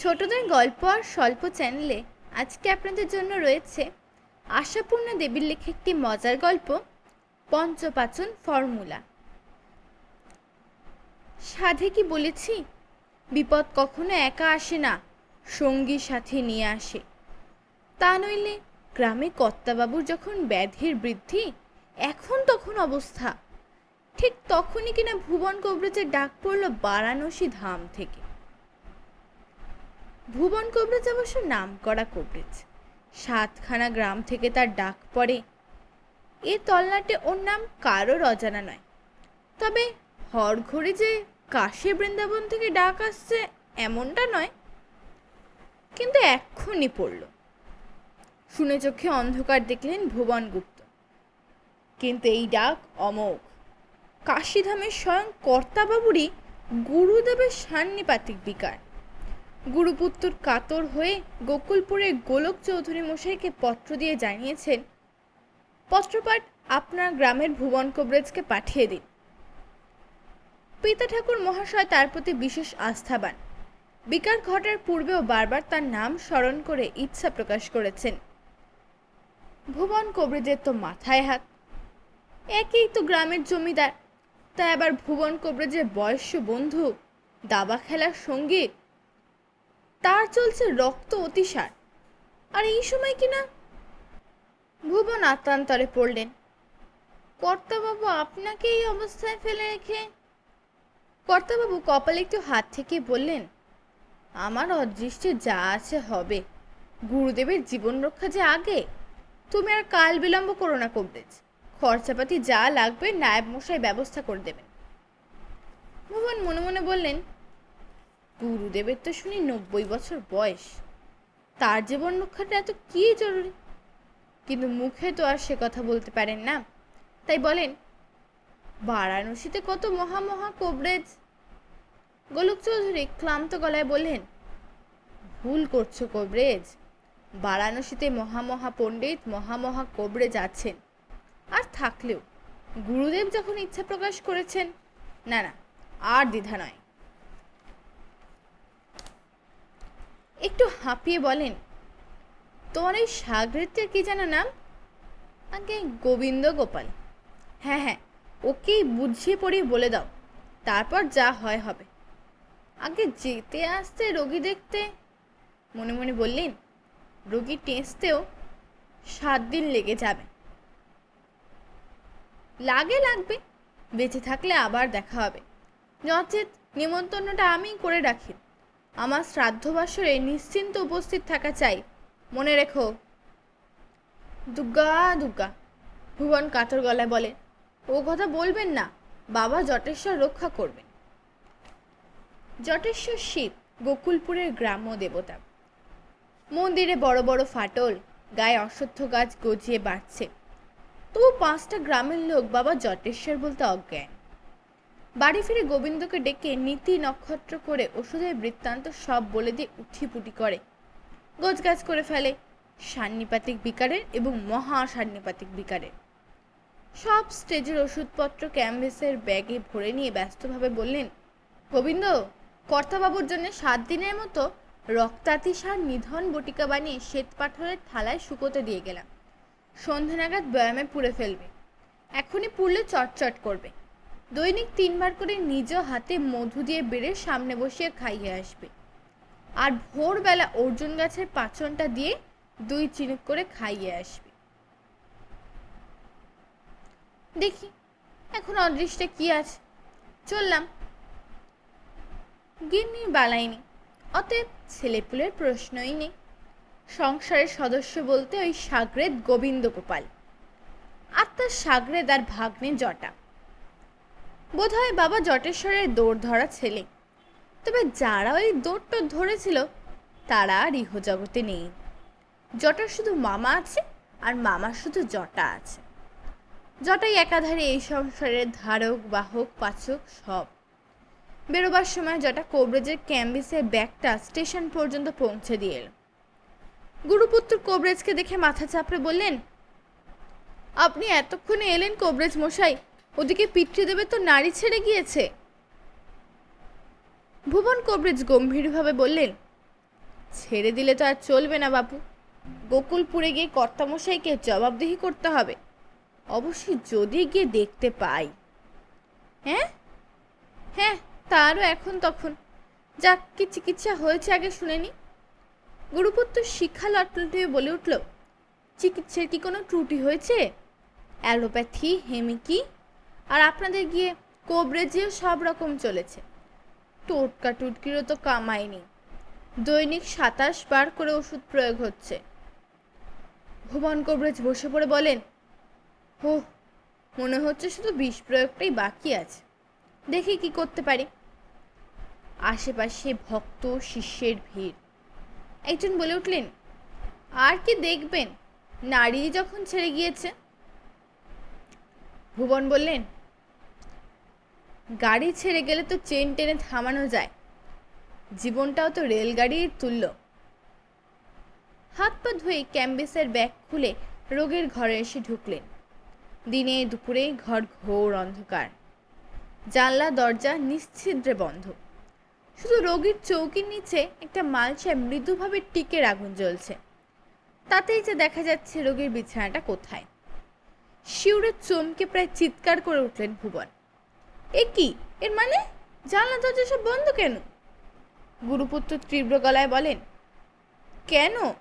ছোটদের গল্প আর স্বল্প চ্যানেলে আজকে আপনাদের জন্য রয়েছে আশাপূর্ণা দেবীর লেখা একটি মজার গল্প, পঞ্চপাচন ফর্মুলা। সাধে কি বলেছি? বিপদ কখনো একা আসে না, সঙ্গী সাথে নিয়ে আসে। তা নইলে গ্রামে কর্তাবাবুর যখন ব্যাধির বৃদ্ধি, এখন তখন অবস্থা। ঠিক তখনই কিনা ভুবন কবরেজের ডাক পড়ল বারাণসী ধাম থেকে। ভুবন কবরেজ অবশ্য নাম করা কবরেজ। সাতখানা গ্রাম থেকে তার ডাক পড়ে। এ তলনাটে ওর নাম কারোর অজানা নয়। তবে হরঘড়ি যে কাশী বৃন্দাবন থেকে ডাক আসছে, এমনটা নয়। কিন্তু এক্ষুনি পড়ল। শুনে চোখে অন্ধকার দেখলেন ভুবন গুপ্ত। কিন্তু এই ডাক অমোঘ। কাশীধামের স্বয়ং কর্তাবাবুরই গুরুদেবের সান্নিপাতিক বিকার। গুরুপুত্র কাতর হয়ে গোকুলপুরের গোলক চৌধুরী মশাইকে পত্র দিয়ে জানিয়েছেন, পত্রপাঠ আপনার গ্রামের ভুবন কবরেজকে পাঠিয়ে দিন। পিতা ঠাকুর মহাশয় তার প্রতি বিশেষ আস্থাবান। বিকার ঘটার পূর্বেও বারবার তার নাম স্মরণ করে ইচ্ছা প্রকাশ করেছেন। ভুবন কবরেজের তো মাথায় হাত। একই তো গ্রামের জমিদার। তাই আবার ভুবন কবরেজের বয়স্য বন্ধু, দাবা খেলার সঙ্গী তার চলছে রক্ত অতিসার। আর এই সময় কিনা ভুবন আত্মান্তরে পড়লেন। কর্তাবাবু, আপনাকে এই অবস্থায় ফেলে রেখে? কর্তাবাবু কপালে একটু হাত থেকে বললেন, আমার অদৃষ্টে যা আছে হবে। গুরুদেবের জীবন রক্ষা যে আগে, তুমি আর কাল বিলম্ব করো না কবরেজ। খরচাপাতি যা লাগবে, নায়েব মশাই ব্যবস্থা করে দেবেন। ভুবন মনে মনে বললেন গুরুদেবের তো শুনি নব্বই বছর বয়স। তার জীবন রক্ষাটা এত কি জরুরি? কিন্তু মুখে তো আর সে কথা বলতে পারেন না। তাই বলেন, বারাণসীতে কত মহা মহা কবরেজ? গোলক চৌধুরী ক্লান্ত গলায় বললেন, ভুল করছ কবরেজ। বারাণসীতে মহামহা পণ্ডিত মহামহা কবরেজ আছেন। আর থাকলেও গুরুদেব যখন ইচ্ছা প্রকাশ করেছেন, না না, আর দ্বিধা নয়। একটু হাঁপিয়ে বলেন, তোমার ওই সাগরেতের কী যেন নাম? আগে গোবিন্দ গোপাল। হ্যাঁ হ্যাঁ ওকেই বুঝিয়ে পড়িয়ে বলে দাও, তারপর যা হয় হবে। আগে যেতে আসতে, রোগী দেখতে? মনে মনে বললেন, রোগী টেঁচতেও সাত দিন লেগে যাবে। লাগে, লাগবে, বেঁচে থাকলে আবার দেখা হবে। নচেত নিমন্ত্রণটা আমিই করে রাখি। আমার শ্রাদ্ধ বাসরে নিশ্চিন্ত উপস্থিত থাকা চাই। মনে রেখো। দুগ্গা দুগ্গা, ভুবন কাতর গলায় বলে, ও কথা বলবেন না, বাবা জটেশ্বর রক্ষা করবেন। জটেশ্বর শিব, গোকুলপুরের গ্রাম্য দেবতা। মন্দিরে বড় বড় ফাটল, গায়ে অশ্বত্থ গাছ গজিয়ে বাড়ছে। তবু পাঁচটা গ্রামের লোক বাবা জটেশ্বর বলতে অজ্ঞান। বাড়ি ফিরে গোবিন্দকে ডেকে নীতি নক্ষত্র করে ওষুধের বৃত্তান্ত সব বলে দিয়ে উঠিপুটি করে। গোছগাছ করে ফেলে। সান্নিপাতিক বিকারের এবং মহা সান্নিপাতিক বিকারের। সব স্টেজের ওষুধপত্র ক্যানভেসের ব্যাগে ভরে নিয়ে ব্যস্তভাবে বললেন, গোবিন্দ, কর্তাবাবুর জন্য সাত দিনের মতো রক্তাতি সার নিধন বটিকা বানিয়ে শ্বেত পাথরের থালায় শুকোতে দিয়ে গেলাম। সন্ধ্যা নাগাদ ব্যায়ামে পুড়ে ফেলবে। এখনই পুড়লে চটচট করবে। দৈনিক তিনবার করে নিজ হাতে মধু দিয়ে বেড়ে সামনে বসিয়ে খাইয়ে আসবে। আর ভোরবেলা অর্জুন গাছের পাচনটা দিয়ে দুই চিনুক করে খাইয়ে আসবে। দেখি, এখন অদৃষ্টে কি আছে? চললাম। গিন্নি বালাইনি, অতএব ছেলেপুলের প্রশ্নই নেই। সংসারের সদস্য বলতে ওই সাগরেদ গোবিন্দ গোপাল আর তার সাগরেদ আর ভাগ্নে জটা। বোধহয় বাবা জটেশ্বরের দৌড় ধরা ছেলে। তবে যারা ওই দৌড়টো ধরেছিল, তারা আর ইহজগতে নেই। জটার শুধু মামা আছে আর মামার শুধু জটা আছে। জটাই একাধারে এই সংসারের ধারক, বাহক, পাচক, সব। বেরোবার সময় জটা কোবরেজের ক্যাম্বিসের ব্যাগটা স্টেশন পর্যন্ত পৌঁছে দিয়ে এলো। গুরুপুত্র কোবরেজকে দেখে মাথা চাপড়ে বললেন, আপনি এতক্ষণে এলেন কোবরেজ মশাই ওদিকে পিতৃদেবের তো নারী ছেড়ে গিয়েছে। ভুবন কবরেজ গম্ভীরভাবে বললেন, ছেড়ে দিলে তো আর চলবে না বাপু। গোকুলপুরে গিয়ে কর্তামশাইকে জবাবদিহি করতে হবে। অবশ্যই যদি গিয়ে দেখতে পাই। হ্যাঁ? হ্যাঁ তারও এখন তখন। যাক, কি চিকিৎসা হয়েছে আগে শুনে নি। গুরুপুত্র শিক্ষা লটলটিয়ে বলে উঠল, চিকিৎসার কি কোনো ত্রুটি হয়েছে? অ্যালোপ্যাথি, হেমিকি আর আপনাদের গিয়ে কোবরেজিও সব রকম চলেছে। টোটকা টুটকিরও তো কামায়নি দৈনিক সাতাশ বার করে ওষুধ প্রয়োগ হচ্ছে। ভুবন কবরেজ বসে পড়ে বলেন, হো, মনে হচ্ছে শুধু বিষ প্রয়োগটাই বাকি আছে। দেখি কি করতে পারি। আশেপাশে ভক্ত, শিষ্যের ভিড়। একজন বলে উঠলেন, আর কি দেখবেন? নারী যখন ছেড়ে গিয়েছে? ভুবন বললেন গাড়ি ছেড়ে গেলে তো চেন টেনে থামানো যায়। জীবনটাও তো রেলগাড়ির তুল্য। হাত পা ধুয়ে ক্যাম্বিসের ব্যাগ খুলে রোগের ঘরে এসে ঢুকলেন। দিনে দুপুরে ঘর ঘোর অন্ধকার। জানলা, দরজা নিশ্ছিদ্রে বন্ধ। শুধু রোগীর চৌকির নিচে একটা মালসায় মৃদুভাবে টিকের আগুন জ্বলছে। তাতেই যে দেখা যাচ্ছে রোগীর বিছানাটা কোথায়। শিউরে চমকে প্রায় চিৎকার করে উঠলেন ভুবন। এ কি? এর মানে? জানলা, দরজা সব বন্ধ কেন? গুরুপুত্র তীব্র গলায় বলেন, কেন?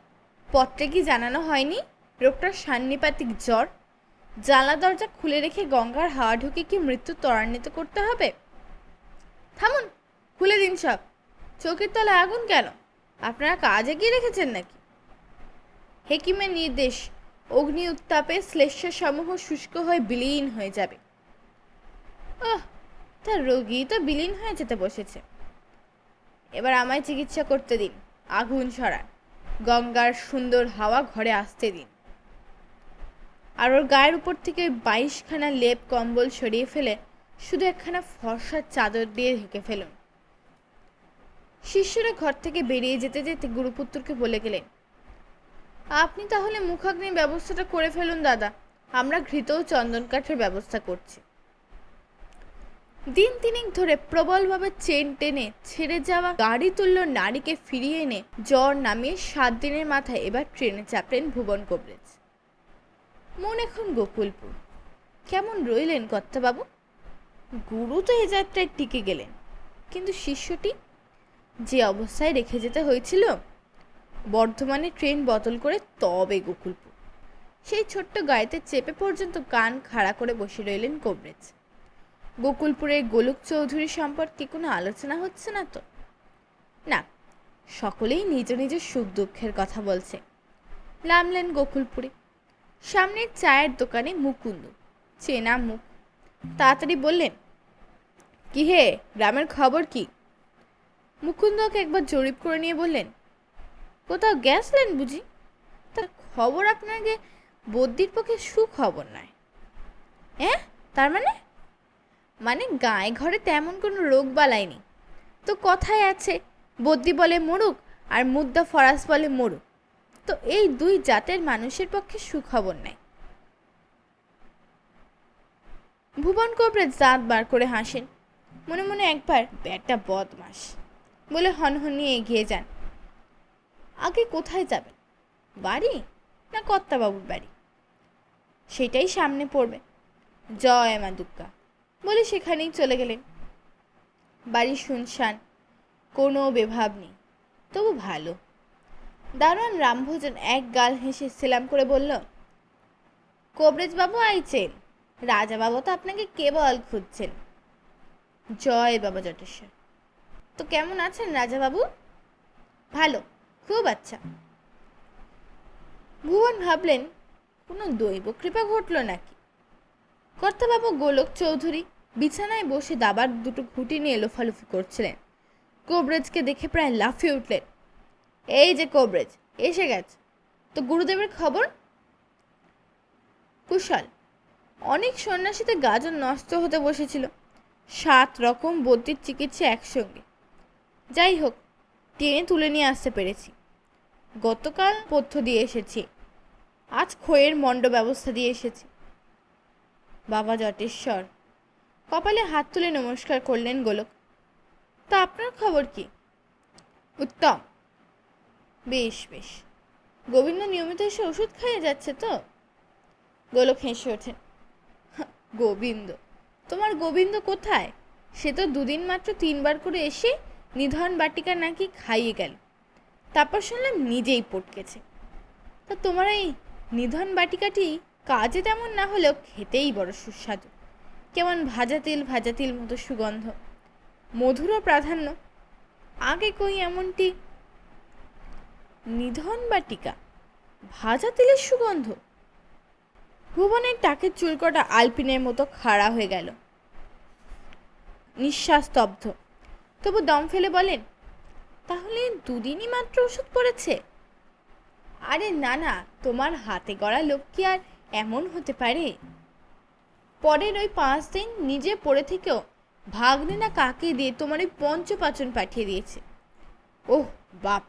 পত্রে কি জানানো হয়নি? রোগটার সান্নিপাতিক জ্বর? জানলা, দরজা খুলে রেখে গঙ্গার হাওয়া ঢুকে কি মৃত্যু ত্বরান্বিত করতে হবে? থামুন, খুলে দিন সব। চৌকির তলায় আগুন কেন? আপনারা কাজে গিয়ে রেখেছেন নাকি? হেকিমের নির্দেশ অগ্নি উত্তাপে শ্লেষ্য সমূহ শুষ্ক হয়ে বিলীন হয়ে যাবে। আহ তার রোগী তো বিলীন হয়ে যেতে বসেছে। এবার আমায় চিকিৎসা করতে দিন, আগুন ছড়ান, গঙ্গার সুন্দর হাওয়া ঘরে আসতে দিন। আর ওর গায়ের উপর থেকে বাইশখানা লেপ কম্বল সরিয়ে ফেলে শুধু একখানা ফর্সার চাদর দিয়ে ঢেকে ফেলুন। শিষ্যরা ঘর থেকে বেরিয়ে যেতে যেতে গুরুপুত্রকে বলে গেলেন, আপনি তাহলে মুখাগ্নির ব্যবস্থাটা করে ফেলুন, দাদা। আমরা ঘৃত চন্দন কাঠের ব্যবস্থা করছি। দিন তিনেক ধরে প্রবলভাবে চেন টেনে ছেড়ে যাওয়া গাড়ি তুল্য নারীকে ফিরিয়ে এনে জ্বর নামিয়ে সাত দিনের মাথায় এবার ট্রেনে চাপলেন ভুবন কবরেজ। মন এখন গোকুলপুর। কেমন রইলেন কর্তাবাবু? গুরু তো এ যাত্রায় টিকে গেলেন। কিন্তু শিষ্যটি? যে অবস্থায় রেখে যেতে হয়েছিল, বর্ধমানে ট্রেন বদল করে তবে গোকুলপুর। সেই ছোট্ট গাড়িতে চেপে পর্যন্ত কান খাড়া করে বসে রইলেন কবরেজ। গোকুলপুরের গোলক চৌধুরী সম্পর্কে কোনো আলোচনা হচ্ছে না তো? না, সকলেই নিজ নিজ সুখ দুঃখের কথা বলছে। নামলেন গোকুলপুরে। সামনের চায়ের দোকানে মুকুন্দ, চেনা মুখ। তাড়াতাড়ি বললেন, কি হে, গ্রামের খবর কি? মুকুন্দকে একবার জরিপ করে নিয়ে বললেন, কোথাও গেছলেন বুঝি? তার খবর আপনাকে বদ্যির পক্ষে সুখবর নয়। হ্যাঁ তার মানে? মানে গায়ে ঘরে তেমন কোনো রোগ বালাই নেই তো কথায় আছে বদ্যি বলে মরুক আর মুদ্দা ফরাস বলে মরুক। তো এই দুই জাতের মানুষের পক্ষে সুখবর নেই। ভুবন কবরেজ দাঁত বার করে হাসেন, মনে মনে একবার ব্যাটা বদমাস বলে হনহনিয়ে এগিয়ে যান। আগে কোথায় যাবেন? বাড়ি না কর্তাবাবুর বাড়ি? সেটাই সামনে পড়বে। জয় মা দুর্গা। বলে সেখানেই চলে গেলেন। বাড়ি শুনশান, কোনো বেভাব নেই, তবু ভালো। দারোয়ান রামভোজন এক গাল হেসে সেলাম করে বলল কবরেজ বাবু আইছেন রাজা বাবু তো আপনাকে কেবল খুঁজছেন। জয় বাবা জটেশ্বর। তো কেমন আছেন রাজা বাবু ভালো, খুব আচ্ছা। ভুবন ভাবলেন, কোনো দৈব কৃপা ঘটল নাকি? কর্তাবাবু গোলক চৌধুরী বিছানায় বসে দাবার দুটো ঘুটি নিয়ে লোফালুফি করছিলেন। কোবরেজকে দেখে প্রায় লাফিয়ে উঠলেন। এই যে কোবরেজ, এসে গেছে। তো গুরুদেবের খবর? কুশল, অনেক সন্ন্যাসীতে গাজন নষ্ট হতে বসেছিল। সাত রকম বদ্যির চিকিৎসা একসঙ্গে। যাই হোক, টেনে তুলে নিয়ে আসতে পেরেছি। গতকাল পথ্য দিয়ে এসেছি। আজ খইয়ের মণ্ড ব্যবস্থা দিয়ে এসেছি। বাবা জটেশ্বর। কপালে হাত তুলে নমস্কার করলেন গোলক। তা আপনার খবর কি? উত্তম। বেশ বেশ। গোবিন্দ নিয়মিত এসে ওষুধ খাইয়ে যাচ্ছে তো? গোলক হেসে ওঠে। গোবিন্দ। তোমার গোবিন্দ কোথায়? সে তো দুদিন মাত্র তিনবার করে এসে নিধন বাটিকা নাকি খাইয়ে গেল। তারপর শুনলাম নিজেই পটকেছে। তা তোমার এই নিধন বাটিকাটি কাজে তেমন না হলেও খেতেই বড় সুস্বাদু। কেমন ভাজা তিল ভাজা তিল মতো সুগন্ধ। মধুরও প্রাধান্য। আগে কই এমনটি? নিধন বা টিকা? ভাজা তিলের সুগন্ধ? ভুবনের টাকের চুলকটা আলপিনের মতো খাড়া হয়ে গেল। নিঃশ্বাস স্তব্ধ। তবু দম ফেলে বলেন, তাহলে দুদিনই মাত্র ওষুধ পড়েছে? আরে না না, তোমার হাতে গড়া লোক কি আর এমন হতে পারে। পরের ওই পাঁচ দিন নিজে পড়ে থেকেও ভাগ্নে না কাকে দিয়ে তোমার ওই পঞ্চপাচন পাঠিয়ে দিয়েছে। ওহ, বাপ,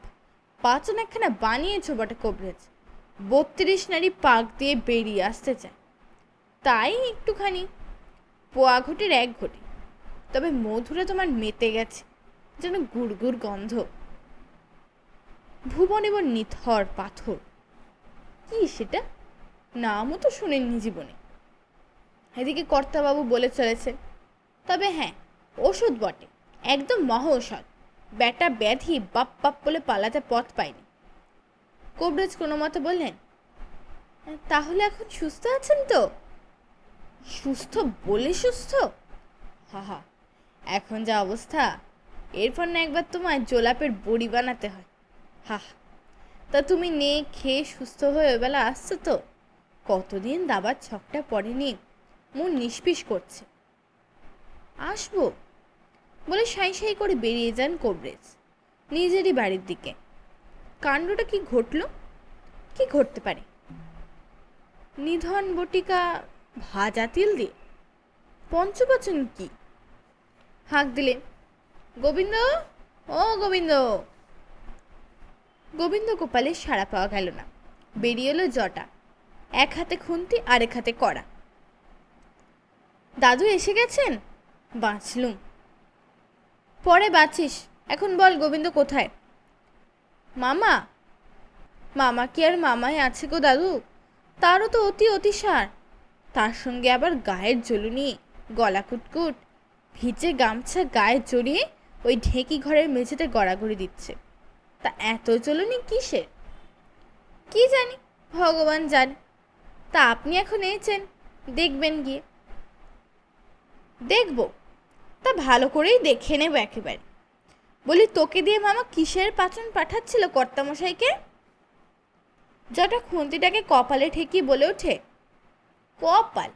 পাচন একখানা বানিয়েছো বটে কবরেজ। বত্রিশ নারী পাক দিয়ে বেরিয়ে আসতে চায়। তাই একটুখানি, পোয়া ঘটির এক ঘটি। তবে মধুরে তোমার মেতে গেছে, যেন গুড়গুড় গন্ধ। ভুবন এবং নিথর পাথর। কি সেটা? নামও তো শোনেননি জীবনে। এদিকে কর্তাবাবু বলে চলেছে, তবে হ্যাঁ ওষুধ বটে, একদম মহ ঔষধ। ব্যাটা ব্যাধি, বাপ বাপ বলে পালাতে পথ পায়নি। কোবরাজ কোনো মতে বললেন, তাহলে এখন সুস্থ আছেন তো? সুস্থ বলে সুস্থ? হা হা, এখন যা অবস্থা, এরপর না একবার তোমায় জোলাপের বড়ি বানাতে হয়। হা। তা তুমি নে, খেয়ে সুস্থ হয়ে বেলা আসছো তো? কতদিন দাবার ছকটা পড়েনি? মন নিষ্পিস করছে। আসব? বলে সাই সাই করে বেরিয়ে যান কবরেজ। নিজেরই বাড়ির দিকে। কাণ্ডটা কি ঘটলো? কি ঘটতে পারে? নিধন বটিকা ভাজা তিল দিয়ে? পঞ্চবচন কি? হাঁক দিলে, গোবিন্দ? ও গোবিন্দ! গোবিন্দ গোপালের সাড়া পাওয়া গেল না। বেরিয়ে এলো জটা। এক হাতে খুন্তি, আরেক হাতে কড়া। দাদু এসে গেছেন? বাঁচলুম। পরে বাঁচিস। এখন বল গোবিন্দ কোথায়? মামা? মামা কি আর মামাই আছে গো দাদু? তারও তো অতি অতিসার। তার সঙ্গে আবার গায়ের জ্বলুনি, গলা কুটকুট, ভিজে গামছা গায়ে জড়িয়ে ওই ঢেকি ঘরের মেঝেতে গড়াগড়ি দিচ্ছে। তা এত জ্বলুনি কিসের? কি জানি? ভগবান জানে। তা আপনি এখন এসেছেন। দেখবেন গিয়ে। দেখব। তা ভালো করেই দেখে নেব একেবারে। বলি, তোকে দিয়ে মামা কিসের পাচন পাঠাচ্ছিল কর্তামশাইকে? যটা খুন্তিটাকে কপালে ঠেকিয়ে বলে ওঠে, কপাল?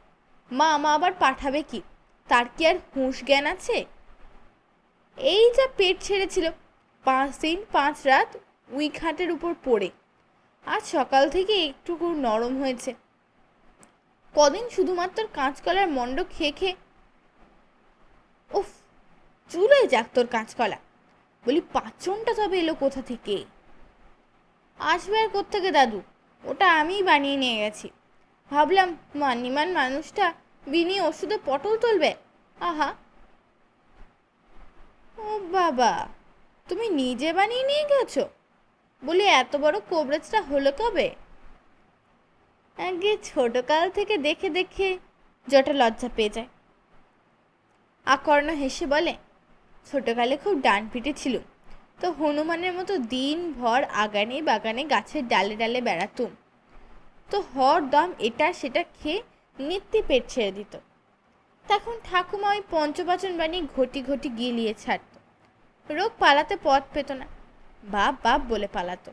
মা মা আবার পাঠাবে কি? তার কি আর হুঁশ জ্ঞান আছে? এই যা পেট ছেড়েছিল, পাঁচ দিন, পাঁচ রাত উই খাটের উপর পড়ে। আজ সকাল থেকে একটুকু নরম হয়েছে। কদিন শুধুমাত্র কাঁচকলার মণ্ড খেয়ে খেয়ে উফ চুলোয় যাক তোর কাঁচকলা। বলি পাচনটা তবে এলো কোথা থেকে? আসবে আর কোত্থেকে দাদু? ওটা আমিই বানিয়ে নিয়ে গেছি। ভাবলাম মানিমান মানুষটা বিনি ওষুধে পটল তুলবে। আহা। ও বাবা, তুমি নিজে বানিয়ে নিয়ে গেছো? বলি, এত বড় কোবরেজটা হলো কবে? আগে ছোটকাল থেকে দেখে দেখে জটা লজ্জা পেয়ে যায়। আকর্ণ হেসে বলে, ছোটকালে খুব ডান পিটে ছিল। তো হনুমানের মতো দিনভর আগানে বাগানে গাছের ডালে ডালে বেড়াতুম। তো হর দম এটা সেটা খেয়ে নিত্যি পেট ছেড়ে দিত। তখন ঠাকুমা ওই পঞ্চবাচন বানিয়ে ঘটি ঘটি গিলিয়ে ছাড়ত। রোগ পালাতে পথ পেত না। বাপ বাপ বলে পালাতো।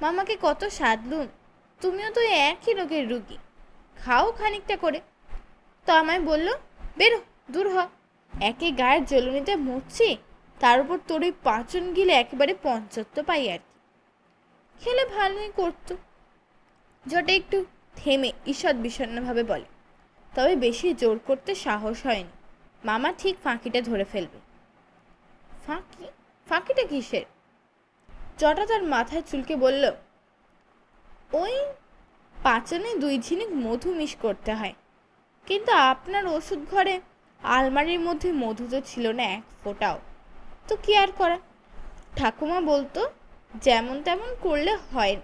মামাকে কত সাধলুম। তুমিও তো একই রোগের রুগী। খাও খানিকটা করে। তো আমায় বলল, বেরো, দূর হ। একে গায়ের জ্বলুনিতে মরছি তার উপর তোর ওই পাঁচন গিলে একেবারে পঞ্চত্ব পাই আর কি। খেলে ভালোই করতো। জটে একটু থেমে ঈষৎ বিষণ্ণভাবে বলে, তবে বেশি জোর করতে সাহস হয়নি। মামা ঠিক ফাঁকিটা ধরে ফেলবে। ফাঁকি? ফাঁকিটা কিসের? জটা তার মাথায় চুলকে বলল ওই পাচনে দুই ঝিনিক মধু মিশ করতে হয়। কিন্তু আপনার ওষুধ ঘরে আলমারির মধ্যে মধু তো ছিল না এক ফোঁটাও। তো কি আর করা? ঠাকুমা বলতো, যেমন তেমন করলে হয়।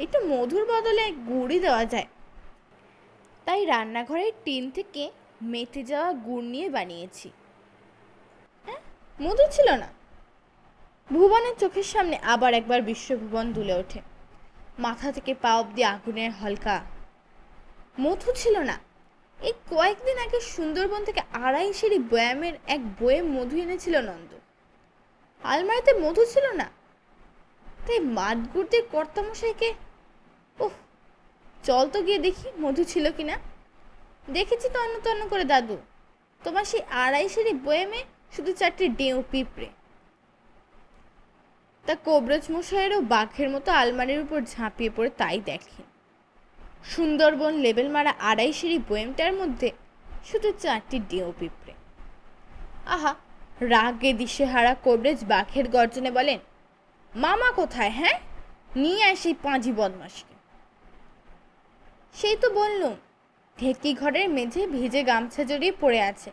একটু মধুর বদলে গুড়ই দেওয়া যায়। তাই রান্নাঘরের টিন থেকে মেতে যাওয়া গুড় নিয়ে বানিয়েছি। হ্যাঁ মধু ছিল না। ভুবনের চোখের সামনে আবার একবার বিশ্বভুবন দুলে ওঠে। মাথা থেকে পা অব্দি আগুনের হালকা। মধু ছিল না। এই কয়েকদিন আগে সুন্দরবন থেকে আড়াই সিঁড়ি বয়ামের এক বয়ে মধু এনেছিল নন্দ। আলমারিতে মধু ছিল না। তাই মাতগুড়দের কর্তামশাইকে ওহ চল তো গিয়ে দেখি মধু ছিল কি না দেখেছি তো অন্য তন্ন করে দাদু। তোমার সেই আড়াই সিঁড়ি বয়ামে শুধু চারটে ডেউ পিঁপড়ে। তা কবরজ মশাইয়েরও বাঘের মতো আলমারির উপর ঝাঁপিয়ে পড়ে তাই দেখে। সুন্দরবন লেবেল মারা আড়াই সিঁড়ি বয়েমটার মধ্যে শুধু চারটি ডেউ পিঁপড়ে। আহা, রাগে দিশেহারা কোবরেজ বাঘের গর্জনে বলেন, মামা কোথায় হ্যাঁ? নিয়ে আসি পাঁজি বদমাসকে সেই তো বললুম, ঢেকি ঘরের মেঝে ভিজে গামছা জড়িয়ে পড়ে আছে।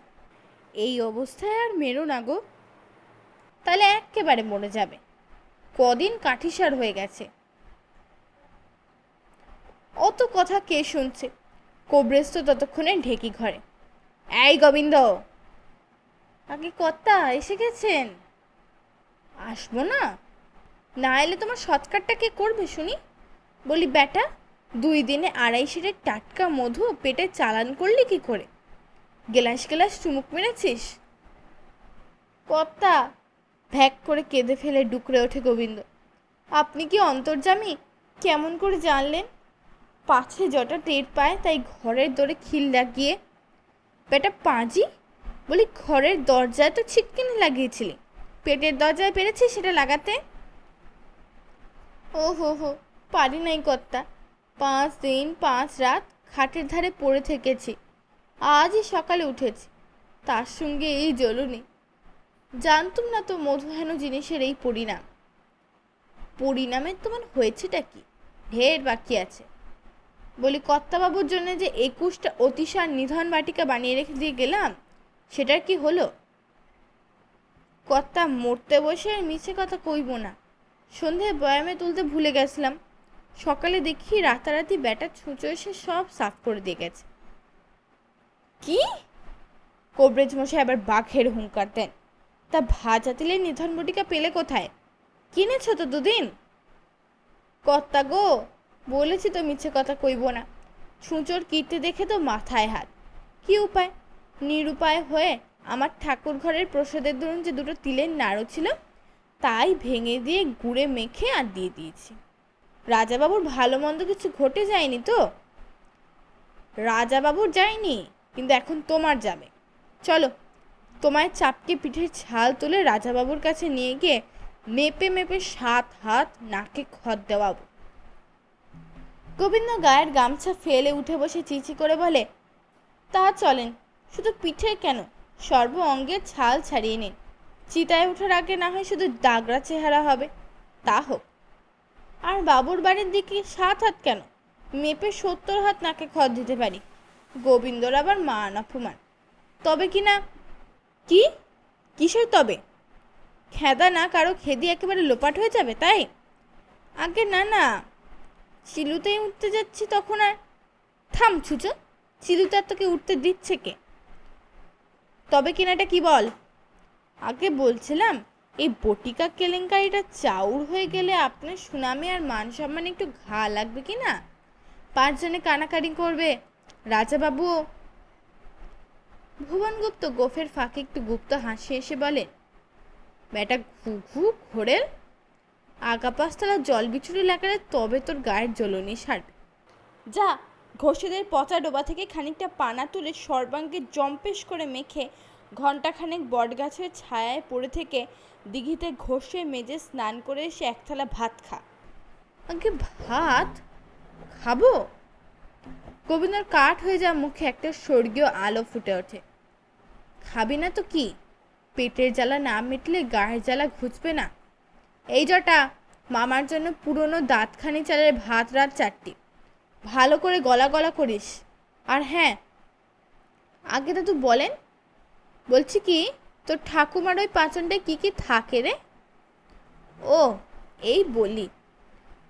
এই অবস্থায় আর মেরো না গো। তাহলে একেবারে মরে যাবে। কদিন কাঠিসার হয়ে গেছে। অত কথা কে শুনছে? কবরেজ তো ততক্ষণে ঢেকি ঘরে। এই গোবিন্দ, আগে কর্তা এসে গেছেন? আসব না? না এলে তোমার সৎকারটা কে করবে শুনি? বলি বেটা দুই দিনে আড়াই সেরের টাটকা মধু পেটে চালান করলি কি করে? গেলাস গেলাস চুমুক মেরেছিস? কর্তা ভ্যাক করে কেঁদে ফেলে ডুকরে ওঠে গোবিন্দ। আপনি কি অন্তর্জামী কেমন করে জানলেন? পাছে জটা টের পায় তাই ঘরের দরে খিল লাগিয়ে, বেটা পাঁজি? বলি ঘরের দরজায় তো ছিটকিনি লাগিয়েছিলি। পেটের দরজায় পেরেছি সেটা লাগাতে? ও হো হো, পারি নাই কর্তা। পাঁচ দিন, পাঁচ রাত খাটের ধারে পড়ে থেকেছি। আজই সকালে উঠেছি। তার সঙ্গে এই জ্বলুনি। জানতুম না তো মধু হেন জিনিসের এই পরিণাম? পরিণামের তোমার হয়েছেটা কি? ঢের বাকি আছে। বলি কর্তাবাবুর জন্য যে একুশটা অতিসার নিধন বাটিকা বানিয়ে রেখে দিয়ে গেলাম সেটার কি হলো? কর্তা মরতে বসে আর মিছে কথা কইব না। সন্ধ্যায় বয়ামে তুলতে ভুলে গেছিলাম। সকালে দেখি রাতারাতি ব্যাটা ছুঁচো এসে সব সাফ করে দিয়ে গেছে। কি? কবরেজ মশাই আবার বাঘের হুঙ্কার দেন। তা ভাজা তেলের নিধন বটিকা পেলে কোথায়? কিনেছ তো দুদিন? কর্তা গো, বলেছি তো মিছে কথা কইব না। ছুঁচোর কীর্তি দেখে তো মাথায় হাত। কি উপায়? নিরুপায় হয়ে আমার ঠাকুর ঘরের প্রসাদের দরুন যে দুটো তিলের নাড়ু ছিল, তাই ভেঙে দিয়ে গুড়ে মেখে আর দিয়ে দিয়েছি। রাজাবাবুর ভালো মন্দ কিছু ঘটে যায়নি তো? রাজাবাবুর যায়নি, কিন্তু এখন তোমার যাবে। চলো তোমায় চাপকে পিঠের ছাল তুলে রাজাবাবুর কাছে নিয়ে গিয়ে মেপে মেপে সাত হাত নাকে খত দেওয়াবো। গোবিন্দ গায়ের গামছা ফেলে উঠে বসে চিচি করে বলে, তা চলেন, শুধু পিঠে কেন? সর্ব অঙ্গের ছাল ছাড়িয়ে নিন। চিতায় ওঠার আগে না হয় শুধু দাগড়া চেহারা হবে। তা হোক। আর বাবুর বাড়ির দিকে সাত হাত কেন? মেপে সত্তর হাত নাকে খত দিতে পারি। গোবিন্দর আবার মান অপমান। তবে কি না কি? কিসের তবে? খেদা না কারও খেদি একেবারে লোপাট হয়ে যাবে, তাই? আগে না না। চিলুতেই উঠতে যাচ্ছি তখন আর। থাম, ছুচো। চিলুতে আর তোকে উঠতে দিচ্ছে কে? তবে কিনাটা কি বল? আগে বলছিলাম, এই বটিকা কেলেঙ্কারিটা চাউর হয়ে গেলে আপনার সুনামে আর মান সম্মানে একটু ঘা লাগবে কি না? পাঁচজনে কানাকানি করবে। রাজাবাবুও ভুবনগুপ্ত গোফের ফাঁকে একটু গুপ্ত হাসি এসে বলে, বেটা ঘু ঘু ঘোরেল আগা পাঁচতলা জল বিছুরি লাগালে তবে তোর গায়ের জ্বলনি সারবে। যা, ঘষেদের পচা ডোবা থেকে খানিকটা পানা তুলে সর্বাঙ্গে জম্পেশ করে মেখে ঘণ্টাখানেক বটগাছের ছায়ায় পড়ে থেকে দিঘিতে ঘষে মেজে স্নান করে এসে এক থালা ভাত খা। আগে ভাত? খাব? গোবিন্দর কাঠ হয়ে যাওয়া মুখে একটা স্বর্গীয় আলো ফুটে ওঠে। খাবি না তো কি? পেটের জ্বালা না মিটলে গায়ের জ্বালা ঘুচবে না। এই জটা মামার জন্য পুরনো দাঁতখানি চালের ভাত রাত চারটি। ভালো করে গলা গলা করিস। আর হ্যাঁ আগে দাদু বলেন। বলছি কি, তোর ঠাকুমার ওই পাচনটায় কী কী থাকে রে? ও, এই বলি।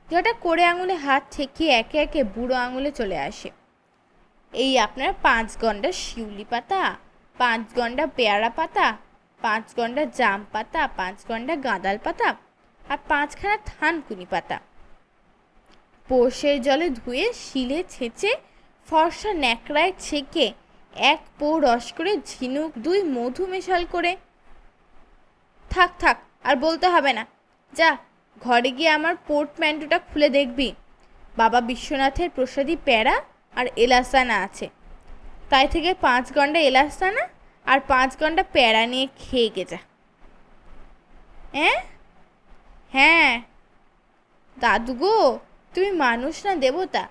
যেটা করে আঙুলে হাত ঠেকিয়ে একে একে বুড়ো আঙুলে চলে আসে। এই আপনার পাঁচ গন্ডা শিউলি পাতা, পাঁচ গন্ডা পেয়ারা পাতা, পাঁচ গন্ডা জাম পাতা, পাঁচ গন্ডা গাঁদাল পাতা আর পাঁচখানা থানকুনি পাতা। পোষের জলে ধুয়ে শিলে ছেঁচে ফর্সা ন্যাকড়ায় ছেঁকে এক পো রস করে ঝিনুক দুই মধু মেশাল করে। থাক থাক, আর বলতে হবে না। যা, ঘরে গিয়ে আমার পোর্টম্যান্টুটা খুলে দেখবি। বাবা বিশ্বনাথের প্রসাদী প্যারা আর এলাসানা আছে। তাই থেকে পাঁচ ঘণ্টা এলাস্তানা আর পাঁচ ঘণ্টা প্যারা নিয়ে খেয়ে গে যা। হ্যাঁ হ্যাঁ। দাদু গো, তুমি মানুষ না দেবতা?